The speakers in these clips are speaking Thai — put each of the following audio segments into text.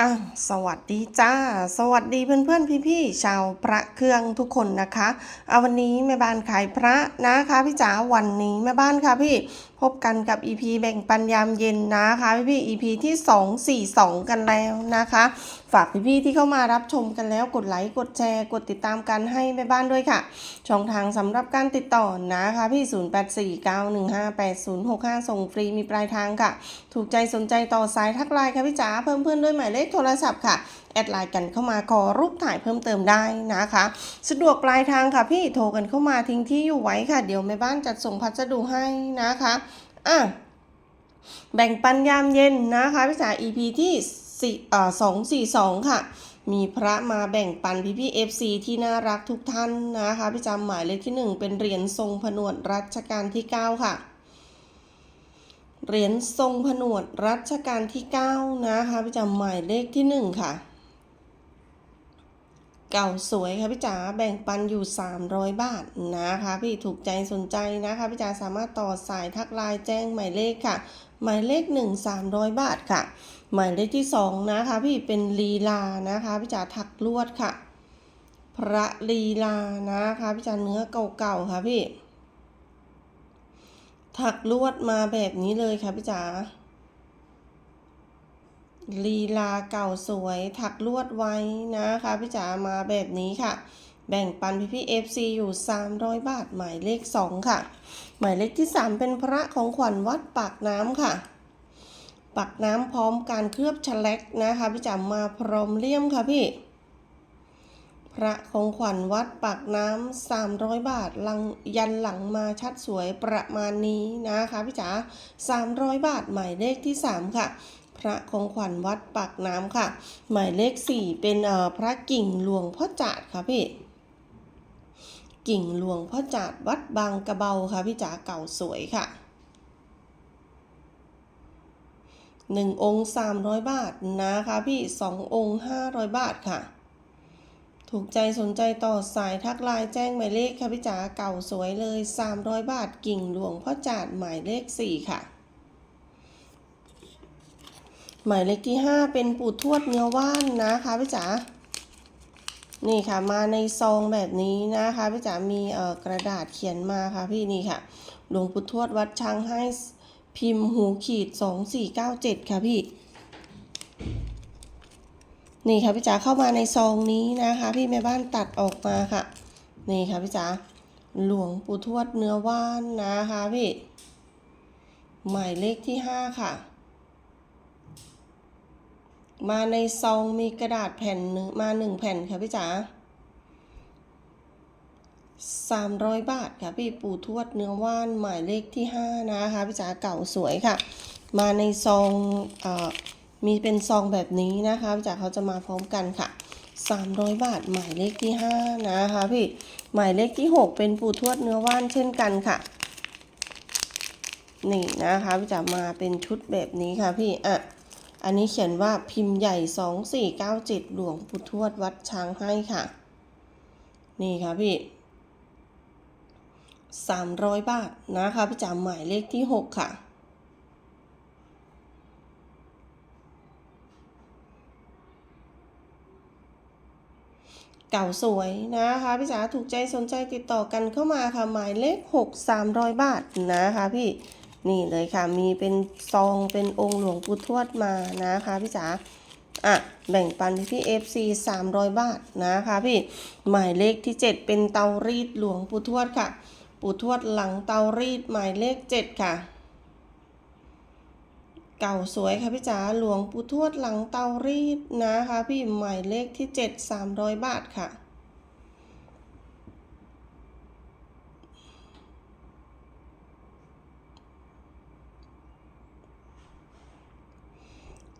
อะสวัสดีจ้า สวัสดีเพื่อนเพื่อนพี่พี่ชาวพระเครื่องทุกคนนะคะเอาวันนี้แม่บ้านขายพระนะคะพี่จ๋าวันนี้แม่บ้านค่ะพี่ บกันกับ EP แบ่งปันยามเย็นนะคะพี่พี่ EP ที่ 242 กันแล้วนะคะ ฝากพี่พี่ๆที่เข้ามารับชมกันแล้วกดไลค์กดแชร์กดติดตามกันให้แม่บ้านด้วยค่ะ ช่องทางสำหรับการติดต่อนะคะพี่ 0849158065 ส่งฟรีมีปลายทางค่ะ ถูกใจสนใจต่อสายทักไลน์ค่ะพี่จ๋าเพิ่มเพื่อนด้วยหมายเลขโทรศัพท์ค่ะแอดไลน์กันเข้ามาขอรูปถ่ายเพิ่มเติมได้นะคะ สะดวกปลายทางค่ะพี่โทรกันเข้ามาทิ้งที่อยู่ไว้ค่ะ เดี๋ยวแม่บ้านจัดส่งพัสดุให้นะคะ อะแบ่งปันยามเย็นนะคะพี่จ๋า EP ที่สอ่าสองสี่สองค่ะ มีพระมาแบ่งปันพี่พี่ FC ที่น่ารักทุกท่านนะคะพี่จำหมายเลขที่1เป็นเหรียญทรงผนวดรัชกาลที่9ค่ะเหรียญทรงผนวดรัชกาลที่ 9 นะคะพี่จำหมายเลขที่ 1 ค่ะ เก่าสวยค่ะพี่จ๋าแบ่งปันอยู่ 300 บาทนะคะ พี่ถูกใจสนใจนะคะพี่จ๋าสามารถต่อสายทักไลน์แจ้งหมายเลขค่ะ หมายเลข 1 300 บาทค่ะ หมายเลขที่ 2 นะคะพี่เป็นลีลานะคะพี่จ๋าถักลวดค่ะ พระลีลานะคะพี่จ๋าเนื้อเก่าๆค่ะพี่ ถักลวดมาแบบนี้เลยค่ะพี่จ๋า ลีลาเก่าสวยถักลวดไว้นะคะพี่จ๋ามาแบบนี้ค่ะ แบ่งปันพี่พี่ FC อยู่ 300 บาท หมายเลข 2 ค่ะ หมายเลขที่ 3 เป็นพระของขวัญวัดปากน้ำค่ะ ปากน้ำพร้อมการเคลือบฉลักนะคะพี่จ๋ามาพร้อมเลี่ยมค่ะพี่ พระของขวัญวัดปากน้ำ300 บาทลังยันหลังมาชัดสวยประมาณนี้นะคะพี่จ๋า300 บาท หมายเลขที่ 3 ค่ะ พระของขวัญวัดปากน้ำค่ะ หมายเลข 4 เป็นเอ่อพระกิ่งหลวงพ่อจาดค่ะพี่กิ่งหลวงพ่อจาดวัดบางกระเบาค่ะพี่จ๋าเก่าสวยค่ะหนึ่งองค์300บาทนะคะพี่สององค์500บาทค่ะ ถูกใจสนใจต่อสายทักไลน์แจ้งหมายเลขค่ะพี่จ๋าเก่าสวยเลย300บาทกิ่งหลวงพ่อจาดหมายเลข4ค่ะ หมายเลขที่ 5 เป็นปู่ทวดเนื้อว่านนะคะพี่จ๋านี่ค่ะมาในซองแบบนี้นะคะพี่จ๋ามีเอ่อกระดาษเขียนมาค่ะพี่นี่ค่ะหลวงปู่ทวดวัดช้างให้พิมพ์หูขีด 2497 ค่ะพี่ นี่ค่ะพี่จ๋าเข้ามาในซองนี้นะคะ พี่แม่บ้านตัดออกมาค่ะ นี่ค่ะพี่จ๋าหลวงปู่ทวดเนื้อว่านนะคะพี่ หมายเลขที่ 5 ค่ะ มาในซองมีกระดาษแผ่นหนึ่งมาหนึ่งแผ่นค่ะพี่จ๋าสามร้อยบาทค่ะพี่ปู่ทวดเนื้อว่านหมายเลขที่ห้านะคะพี่จ๋าเก่าสวยค่ะ มาในซองเอ่อมีเป็นซองแบบนี้นะคะพี่จ๋าเขาจะมาพร้อมกันค่ะสามร้อยบาทหมายเลขที่ห้านะคะพี่หมายเลขที่หกเป็นปู่ทวดเนื้อว่านเช่นกันค่ะนี่นะคะพี่จ๋ามาเป็นชุดแบบนี้ค่ะพี่อะ อันนี้เขียนว่าพิมพ์ใหญ่ 2497 หลวงปู่ทวดวัดช้างให้ค่ะ นี่ค่ะพี่ 300 บาทนะคะพี่จ๋าหมายเลขที่ 6 ค่ะเก่าสวยนะคะพี่จ๋าถูกใจสนใจติดต่อกันเข้ามาค่ะหมายเลข 6 300 บาทนะคะพี่ นี่เลยค่ะ มีเป็นซองเป็นองค์หลวงปู่ทวดมานะคะพี่จ๋าอะแบ่งปันพี่ FC 300บาทนะคะพี่หมายเลขที่ 7 เป็นเตารีดหลวงปู่ทวดค่ะ ปู่ทวดหลังเตารีดหมายเลข 7 ค่ะ เก่าสวยค่ะพี่จ๋าหลวงปู่ทวดหลังเตารีดนะคะ พี่หมายเลขที่ 7 300 บาทค่ะ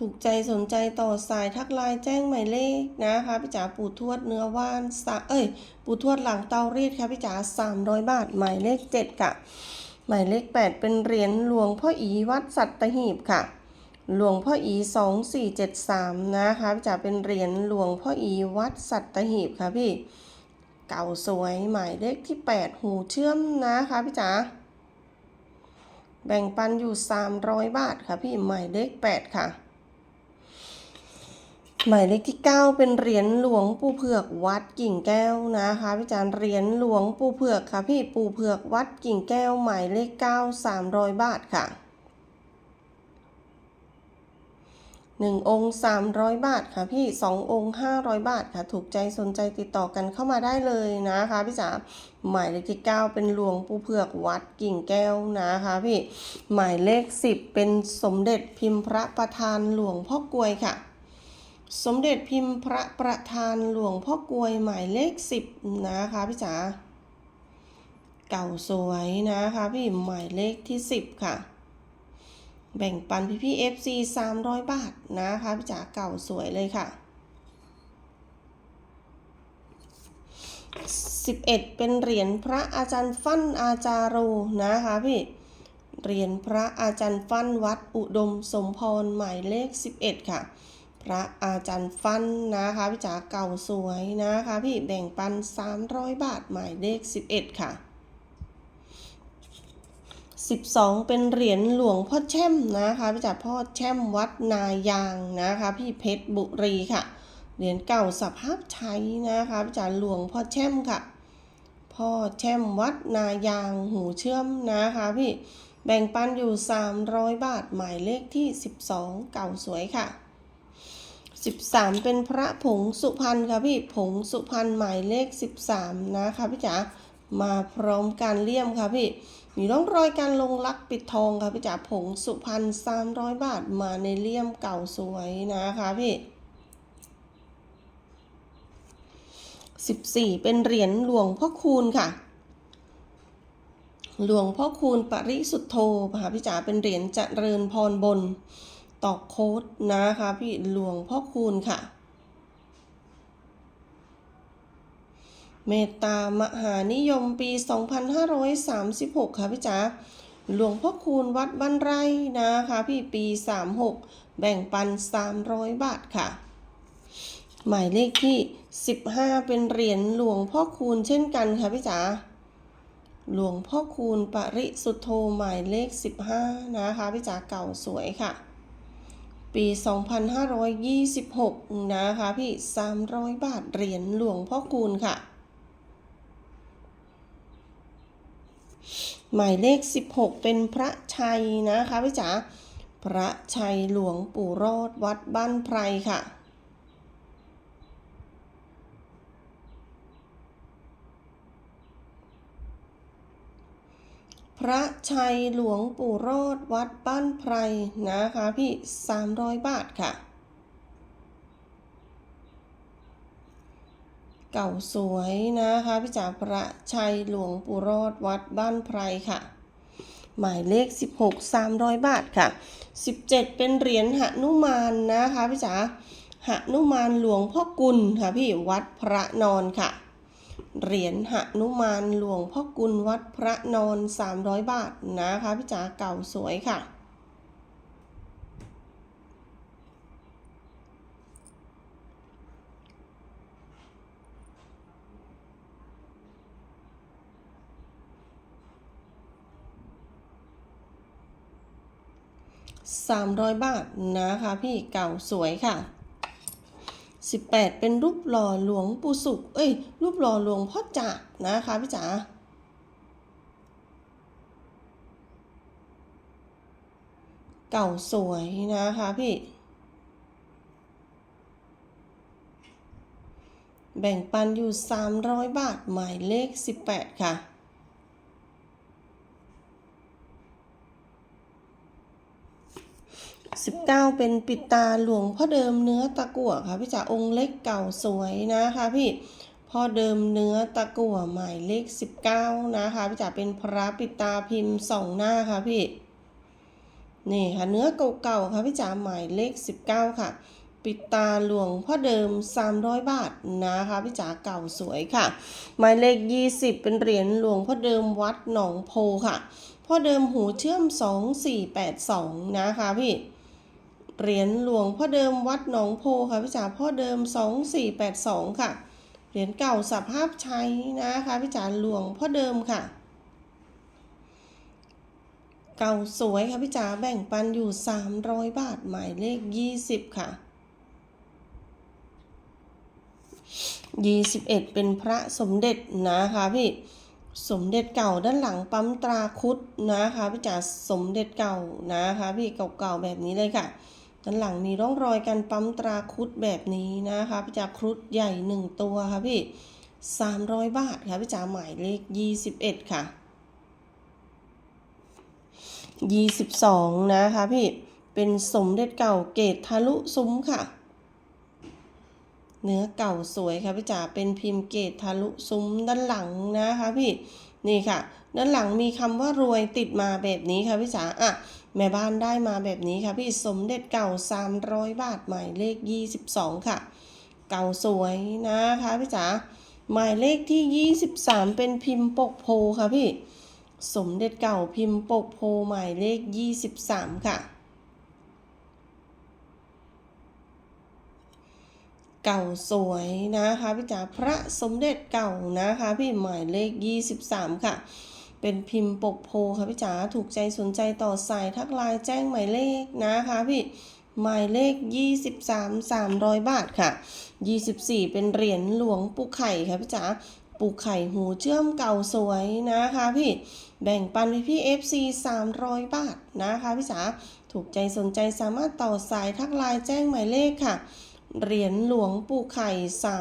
ถูกใจสนใจต่อสายทักไลน์แจ้งหมายเลขนะคะพี่จ๋าปู่ทวดเนื้อว่านสะเอ้ย ปู่ทวดหลังเตารีดค่ะพี่จ๋า300 บาท หมายเลข 7 ค่ะ หมายเลข 8 เป็นเหรียญหลวงพ่ออีวัดสัตหีบค่ะ หลวงพ่ออี 2473 นะคะพี่จ๋าเป็นเหรียญหลวงพ่ออีวัดสัตหีบค่ะพี่ เก่าสวยหมายเลขที่ 8 หูเชื่อมนะคะพี่จ๋าแบ่งปันอยู่ 300 บาทค่ะพี่หมายเลข 8 ค่ะ หมายเลขที่ 9 เป็นเหรียญหลวงปู่เผือกวัดกิ่งแก้วนะคะพี่จารย์เหรียญหลวงปู่เผือกค่ะพี่ปู่เผือกวัดกิ่งแก้วหมายเลข 9 300 บาทค่ะหนึ่งองค์300บาทค่ะพี่สององค์500บาทค่ะ ถูกใจสนใจติดต่อกันเข้ามาได้เลยนะคะพี่จ๋าหมายเลขที่9เป็นหลวงปู่เผือกวัดกิ่งแก้วนะคะพี่หมายเลข10เป็นสมเด็จพิมพ์พระประธานหลวงพ่อกลวยค่ะ สมเด็จพิมพ์พระประธานหลวงพ่อกลวยหมายเลข10นะคะพี่จ๋าเก่าสวยนะคะพี่หมายเลขที่10ค่ะ แบ่งปันพี่พี่ FC 300บาทนะคะพี่จ๋าเก่าสวยเลยค่ะ11เป็นเหรียญพระอาจารย์ฟั่นอาจาโรนะคะพี่เหรียญพระอาจารย์ฟั่นวัดอุดมสมพรหมายเลข11ค่ะ พระอาจารย์ฟันนะคะ พี่จ๋าเก่าสวยนะคะ พี่แบ่งปัน 300 บาทหมายเลข 11 ค่ะ 12 เป็นเหรียญหลวงพ่อแช่มนะคะพี่จ๋าพ่อแช่มวัดนายางนะคะ พี่เพชรบุรีค่ะ เหรียญเก่าสภาพใช้นะคะพี่จ๋าหลวงพ่อแช่มค่ะ พ่อแช่มวัดนายางหูเชื่อมนะคะพี่แบ่งปันอยู่ 300 บาทหมายเลขที่ 12 เก่าสวยค่ะ 13 เป็นพระผงสุพรรณค่ะพี่ผงสุพรรณหมายเลข 13 นะคะพี่จ๋ามาพร้อมการเลี่ยมค่ะพี่มีร่องรอยการลงลักปิดทองค่ะพี่จ๋าผงสุพรรณ300 บาทมาในเลี่ยมเก่าสวยนะคะพี่14เป็นเหรียญหลวงพ่อคูณค่ะ หลวงพ่อคูณปริสุทธโธค่ะพี่จ๋าเป็นเหรียญเจริญพรบน ตอกโค้ดนะคะพี่หลวงพ่อคูณค่ะ เมตตามหานิยมปี 2536 ค่ะพี่จ๋าหลวงพ่อคูณวัดบ้านไร่นะคะพี่ปี 36 แบ่งปัน 300 บาทค่ะ หมายเลขที่ 15 เป็นเหรียญหลวงพ่อคูณเช่นกันค่ะพี่จ๋าหลวงพ่อคูณปริสุทธโธหมายเลข 15 นะคะพี่จ๋าเก่าสวยค่ะ ปี 2526 นะคะพี่ 300 บาทเหรียญหลวงพ่อคูณค่ะ หมายเลข 16 เป็นพระชัยนะคะพี่จ๋าพระชัยหลวงปู่รอดวัดบ้านไพรค่ะ พระชัยหลวงปู่รอดวัดบ้านไพรนะคะ พี่ 300 บาทค่ะ เก่าสวยนะคะ พี่จ๋าพระชัยหลวงปู่รอดวัดบ้านไพรค่ะ หมายเลข 16 300 บาทค่ะ 17 เป็นเหรียญหนุมานนะคะ พี่จ๋าหนุมานหลวงพ่อกุลค่ะพี่วัดพระนอนค่ะ เหรียญหนุมานหลวงพ่อกุลวัดพระนอน 300 บาทนะคะพี่จ๋าเก่าสวยค่ะ 300 บาทนะคะพี่เก่าสวยค่ะ 18 เป็นรูปหล่อหลวงปู่สุข เอ้ย รูปหล่อหลวงพ่อจักนะคะพี่จ๋าเก่าสวยนะคะพี่ แบ่งปันอยู่ 300 บาทหมายเลข 18 ค่ะ 19 เป็นปิดตาหลวงพ่อเดิมเนื้อตะกั่วค่ะพี่จ๋าองค์เล็กเก่าสวยนะคะพี่พ่อเดิมเนื้อตะกั่วหมายเลข 19 นะคะพี่จ๋าเป็นพระปิดตาพิมพ์สองหน้าค่ะพี่นี่ค่ะเนื้อเก่าๆค่ะพี่จ๋าหมายเลข 19 ค่ะ ปิดตาหลวงพ่อเดิม 300 บาทนะคะพี่จ๋าเก่าสวยค่ะ หมายเลข 20 เป็นเหรียญหลวงพ่อเดิมวัดหนองโพค่ะพ่อเดิมหูเชื่อม 2482 นะคะพี่ เหรียญหลวงพ่อเดิมวัดหนองโพค่ะพี่จ๋าพ่อเดิม 2482 ค่ะ เหรียญเก่าสภาพใช้นะคะพี่จ๋าหลวงพ่อเดิมค่ะ เก่าสวยค่ะพี่จ๋าแบ่งปันอยู่ 300 บาทหมายเลข 20 ค่ะยี่สิบเอ็ดเป็นพระสมเด็จนะคะพี่สมเด็จเก่าด้านหลังปั๊มตราคุดนะคะพี่จ๋าสมเด็จเก่านะคะพี่เก่าๆแบบนี้เลยค่ะ ด้านหลังมีร่องรอยการปั๊มตราครุดแบบนี้นะคะพี่จ๋าครุดใหญ่หนึ่งตัวค่ะพี่สามร้อยบาทค่ะพี่จ๋าหมายเลขยี่สิบเอ็ดค่ะยี่สิบสองนะคะพี่เป็นสมเด็จเก่าเกตทะลุซุ้มค่ะ เนื้อเก่าสวยค่ะพี่จ๋าเป็นพิมพ์เกตทะลุซุ้มด้านหลังนะคะพี่นี่ค่ะ ด้านหลังมีคำว่ารวยติดมาแบบนี้ค่ะพี่จ๋าอะ แม่บ้านได้มาแบบนี้ค่ะพี่สมเด็จเก่า 300 บาทหมายเลข 22 ค่ะ เก่าสวยนะคะพี่จ๋าหมายเลขที่ 23 เป็นพิมพ์ปกโพค่ะพี่ สมเด็จเก่าพิมพ์ปกโพหมายเลข 23 ค่ะเก่าสวยนะคะพี่จ๋าพระสมเด็จเก่านะคะพี่หมายเลข 23 ค่ะ เป็นพิมพ์ปกโพค่ะพี่จ๋าถูกใจสนใจต่อสายทักไลน์แจ้งหมายเลขนะคะพี่หมายเลข 23 300 บาทค่ะ 24 เป็นเหรียญหลวงปูไข่ค่ะพี่จ๋าปูไข่หูเชื่อมเก่าสวยนะคะพี่ แบ่งปันพี่พี่ FC 300 บาทนะคะพี่จ๋าถูกใจสนใจสามารถต่อสายทักไลน์แจ้งหมายเลขค่ะ เหรียญหลวงปู่ไข่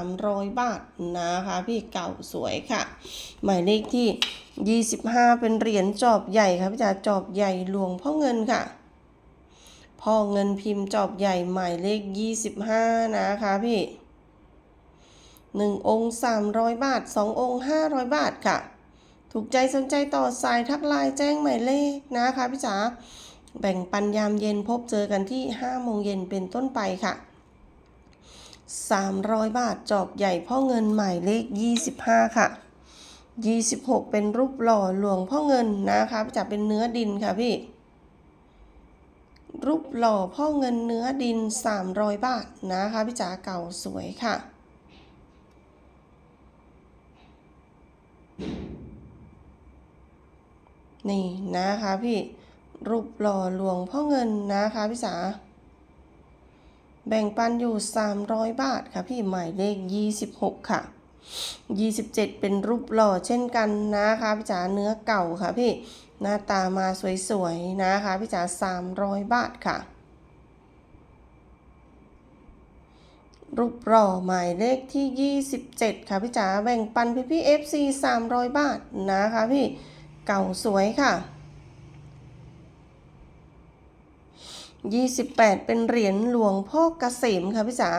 300 บาทนะคะพี่เก่าสวยค่ะ หมายเลขที่ 25 เป็นเหรียญจอบใหญ่ค่ะพี่จ๋าจอบใหญ่หลวงพ่อเงินค่ะพ่อเงินพิมพ์จอบใหญ่หมายเลข 25 นะคะพี่1องค์ 300 บาท 2 องค์ 500 บาทค่ะ ถูกใจสนใจต่อสายทักไลน์แจ้งหมายเลขนะคะพี่จ๋าแบ่งปันยามเย็นพบเจอกันที่5โมงเย็นเป็นต้นไปค่ะ 300 บาทจอบใหญ่พ่อเงินหมายเลข 25 ค่ะ 26 เป็นรูปหล่อหลวงพ่อเงินนะคะจะเป็นเนื้อดินค่ะพี่ รูปหล่อพ่อเงินเนื้อดิน 300 บาทนะคะพี่จ๋าเก่าสวยค่ะนี่นะคะพี่รูปหล่อหลวงพ่อเงินนะคะพี่จ๋า แบ่งปันอยู่ 300 บาทค่ะพี่หมายเลข 26 ค่ะ 27 เป็นรูปหล่อเช่นกันนะคะพี่จ๋าเนื้อเก่าค่ะพี่หน้าตามาสวยๆนะคะพี่จ๋า300 บาทค่ะ รูปหล่อหมายเลขที่ 27 ค่ะพี่จ๋าแบ่งปันพี่พี่ FC 300 บาทนะคะพี่เก่าสวยค่ะ 28 เป็นเหรียญหลวงพ่อเกษมค่ะพี่จ๋า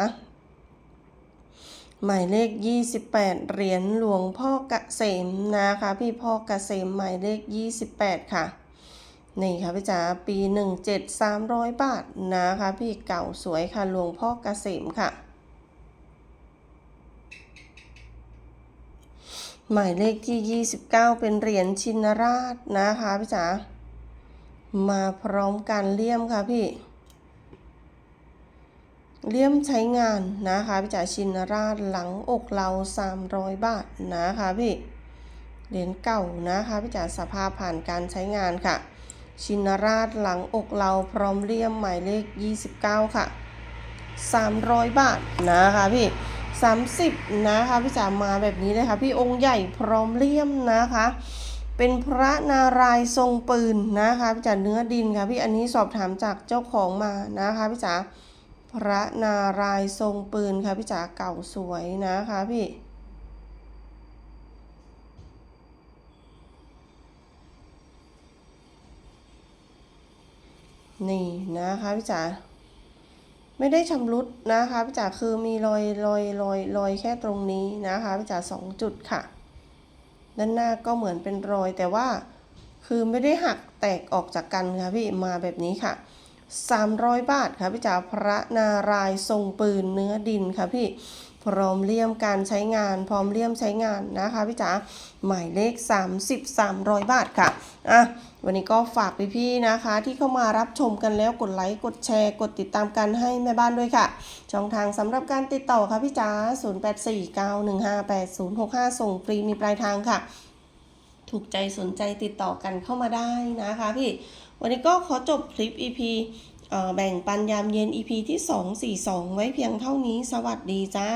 หมายเลข 28 เหรียญหลวงพ่อเกษมนะคะพี่พ่อเกษมหมายเลข 28 ค่ะนี่ค่ะพี่จ๋าปี 17 300 บาทนะคะพี่เก่าสวยค่ะหลวงพ่อเกษมค่ะ หมายเลขที่ 29 เป็นเหรียญชินราชนะคะพี่จ๋า มาพร้อมกันเลี่ยมค่ะพี่ เลี่ยมใช้งานนะคะพี่จ๋าชินราชหลังอกเรา300 บาทนะคะพี่เหรียญเก่านะคะพี่จ๋าสภาพผ่านการใช้งานค่ะ ชินราชหลังอกเราพร้อมเลี่ยมหมายเลข 29 ค่ะ 300 บาทนะคะพี่30 นะคะพี่จ๋ามาแบบนี้เลยค่ะพี่องค์ใหญ่พร้อมเลี่ยมนะคะ เป็นพระนารายทรงปืนนะคะพี่จ๋าเนื้อดินค่ะพี่อันนี้สอบถามจากเจ้าของมานะคะพี่จ๋าพระนารายทรงปืนค่ะพี่จ๋าเก่าสวยนะคะพี่นี่นะคะพี่จ๋าไม่ได้ชำรุดนะคะพี่จ๋าคือมีรอยรอยรอยรอยแค่ตรงนี้นะคะพี่จ๋าสองจุดค่ะ ด้านหน้าก็เหมือนเป็นรอยแต่ว่าคือไม่ได้หักแตกออกจากกันค่ะพี่มาแบบนี้ค่ะ 300 บาทค่ะพี่จ๋าพระนารายณ์ทรงปืนเนื้อดินค่ะพี่ พร้อมเลี่ยมการใช้งาน พร้อมเลี่ยมใช้งานนะคะพี่จ๋าหมายเลข 30 300 บาทค่ะอะวันนี้ก็ฝากพี่ๆนะคะ ที่เข้ามารับชมกันแล้วกดไลค์กดแชร์ กดติดตามกันให้แม่บ้านด้วยค่ะ ช่องทางสำหรับการติดต่อค่ะพี่จ๋า0849158065 ส่งฟรีมีปลายทางค่ะ ถูกใจสนใจติดต่อกันเข้ามาได้นะคะพี่ วันนี้ก็ขอจบคลิป EP แบ่งปันยามเย็น EP ที่ 242 ไว้เพียงเท่านี้ สวัสดีจ้า